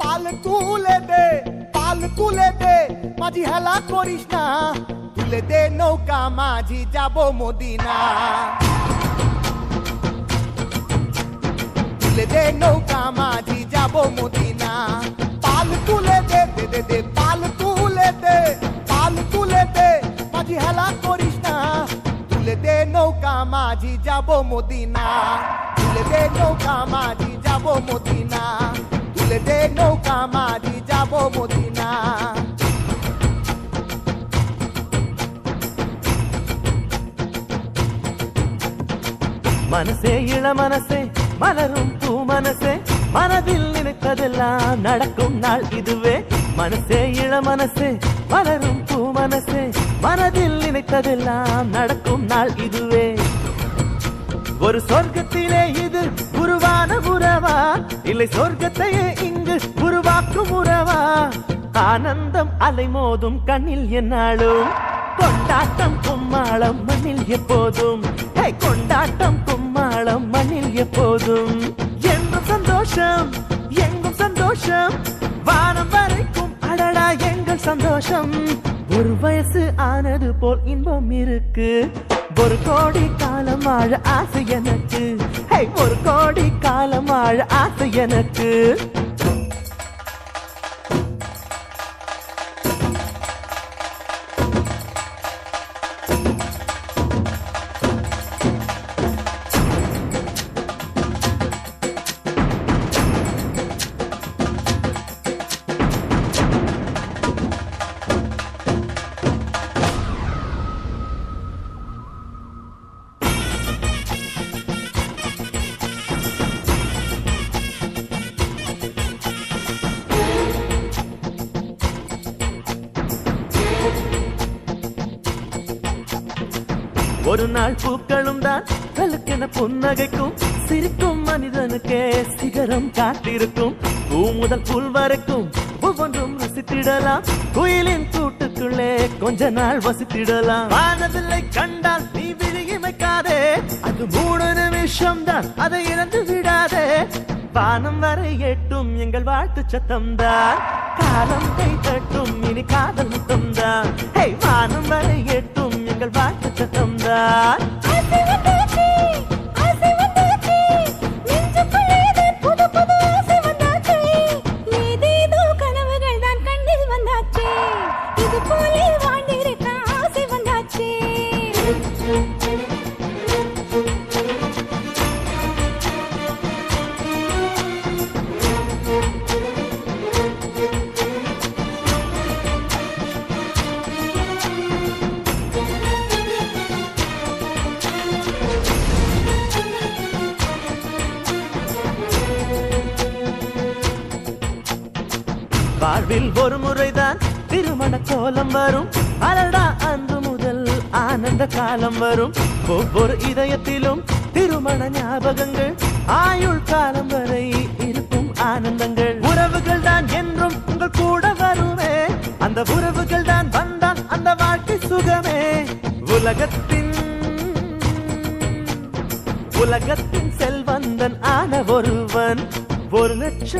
পাল তুলে দে, পাল তুলে দে, মাঝি হেলা করিস না। তুলে দে নৌকা, মাঝি যাব মদিনা। তুলে দে নৌকা, মাঝি যাব মদিনা। পাল তুলে দে দে দে দে, পাল তুলে দে, পাল তুলে দে, মাঝি হেলা করিস না। তুলে দে নৌকা, মাঝি যাব মদিনা। তুলে দে নৌকা, মাঝি যাব মদিনা। மனசே இள மனசே மலரும் பூ மனசே மனதில் நினைப்பதெல்லாம் நடக்கும் நாள் இதுவே. மனசே இள மனசே மலரும் பூ மனசே மனதில் நினைத்ததெல்லாம் நடக்கும் நாள் இதுவே. ஒரு சொர்க்கத்திலே இது உருவான உறவா? இல்லை சொர்க்கத்தையே இங்கு உருவாக்கும் உறவா? ஆனந்தம் அலைமோதும் கண்ணில் என்னாலும் கொண்டாட்டம் கும்மாளம் மண்ணில் எப்போதும். கொண்டாட்டம் கும்மாளம் போதும். எப்போதும் என்றும் சந்தோஷம் எங்கும் சந்தோஷம். வானம் வரைக்கும் அடடா எங்கள் சந்தோஷம். ஒரு வயசு ஆனது போல் இன்பம் இருக்கு. ஒரு கோடி காலம் வாழ ஆசை எனக்கு. ஒரு கோடி காலம் வாழ ஆசை எனக்கு. ஒரு நாள் பூக்களும் தான் கலுக்கென புன்னகைக்கும் சிரிக்கும் மனிதனுக்கே சிகரம் காத்திருக்கும் பூ முதல் புல் வரைக்கும் ஒவ்வொன்றும் ரசித்திடலாம். குயிலின் கூட்டுக்குள்ளே கொஞ்ச நாள் வசித்திடலாம். வானவில்லை கண்டால் நீ விழியமைக்காதே அது மூணு நிமிஷம் தான் அதை இறந்து விடாதே. வானம் வரை எட்டும் எங்கள் வாழ்த்து சத்தம் தான் காலம் கை தட்டும் இனி காதல் முத்தம் தான் வானம் வரை சத்தம் வாழ்வில் ஒரு முறைதான். திருமண கோலம் வரும். அடடா அன்று முதல் ஆனந்த காலம் வரும். ஒவ்வொரு இதயத்திலும் திருமண ஞாபகங்கள். ஆயுள் காலம் வரை இருக்கும் ஆனந்தங்கள். உறவுகள் தான் என்றும் உங்கள் கூட வருமே. அந்த உறவுகள் தான் வந்தால் அந்த வாழ்க்கை சுகமே. உலகத்தின் உலகத்தின் செல்வந்தன் ஆன ஒருவன். ஒரு லட்சம்